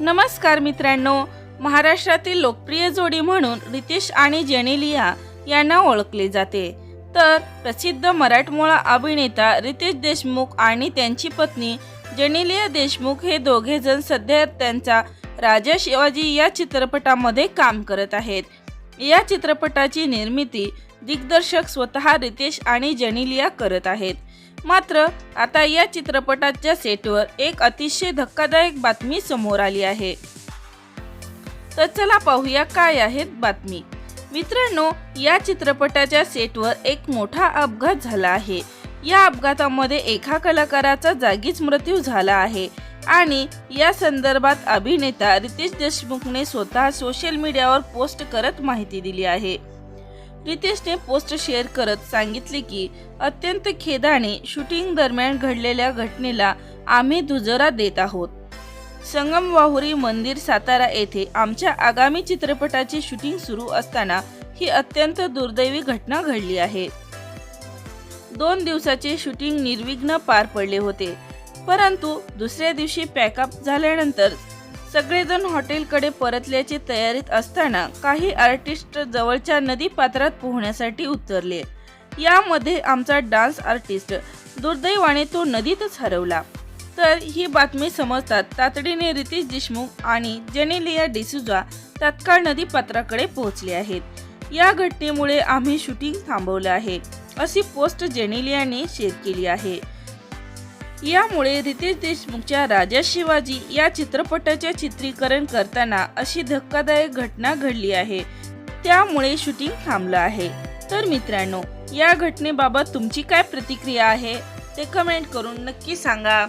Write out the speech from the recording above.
नमस्कार मित्रांनो महाराष्ट्रातील लोकप्रिय जोडी म्हणून रितेश आणि जेनेलिया यांना ओळखले जाते. तर प्रसिद्ध मराठमोळा अभिनेता रितेश देशमुख आणि त्यांची पत्नी जेनेलिया देशमुख हे दोघेजण सध्या त्यांचा राजा शिवाजी या चित्रपटामध्ये काम करत आहेत. या चित्रपटाची निर्मिती दिग्दर्शक स्वतः रितेश आणि जनिलिया करत आहेत. मात्र आता या चित्रपटाच्या सेटवर एक अतिशय धक्कादायक बातमी समोर आली आहे. तर चला पाहूया काय आहेत बातमी. मित्रांनो या चित्रपटाच्या सेटवर एक मोठा अपघात झाला आहे. या अपघातामध्ये एका कलाकाराचा जागीच मृत्यू झाला आहे. आणि या संदर्भात अभिनेता रितेश देशमुखने स्वतः सोशल मीडियावर पोस्ट करत माहिती दिली आहे. रितेशने पोस्ट शेअर करत सांगितले की अत्यंत खेदाने शूटिंग दरम्यान घडलेल्या घटनेला आम्ही दुजोरा देत आहोत. संगम वाहुरी मंदिर सातारा येथे आमच्या आगामी चित्रपटाचे शूटिंग सुरू असताना ही अत्यंत दुर्दैवी घटना घडली आहे. दोन दिवसाचे शूटिंग निर्विघ्न पार पडले होते. परंतु दुसऱ्या दिवशी पॅकअप झाल्यानंतर सगळेजण हॉटेलकडे परतल्याची तयारीत असताना काही आर्टिस्ट जवळच्या नदी पात्रात पोहण्यासाठी उतरले. यामध्ये आमचा डान्स आर्टिस्ट दुर्दैवाने तो नदीतच हरवला. तर ही बातमी समजतात तातडीने रितेश देशमुख आणि जेनेलिया डिसुजा तत्काळ नदी पात्राकडे पोहोचले आहेत. या घटनेमुळे आम्ही शूटिंग थांबवलं आहे. अशी पोस्ट जेनेलियाने शेअर केली आहे. यामुळे रितेश देशमुखच्या राजा शिवाजी या चित्रपटाचे चित्रीकरण करताना अशी धक्कादायक घटना घडली आहे. त्यामुळे शूटिंग थांबलं आहे. तर मित्रांनो या घटनेबाबत तुमची काय प्रतिक्रिया आहे? ते कमेंट करून नक्की सांगा.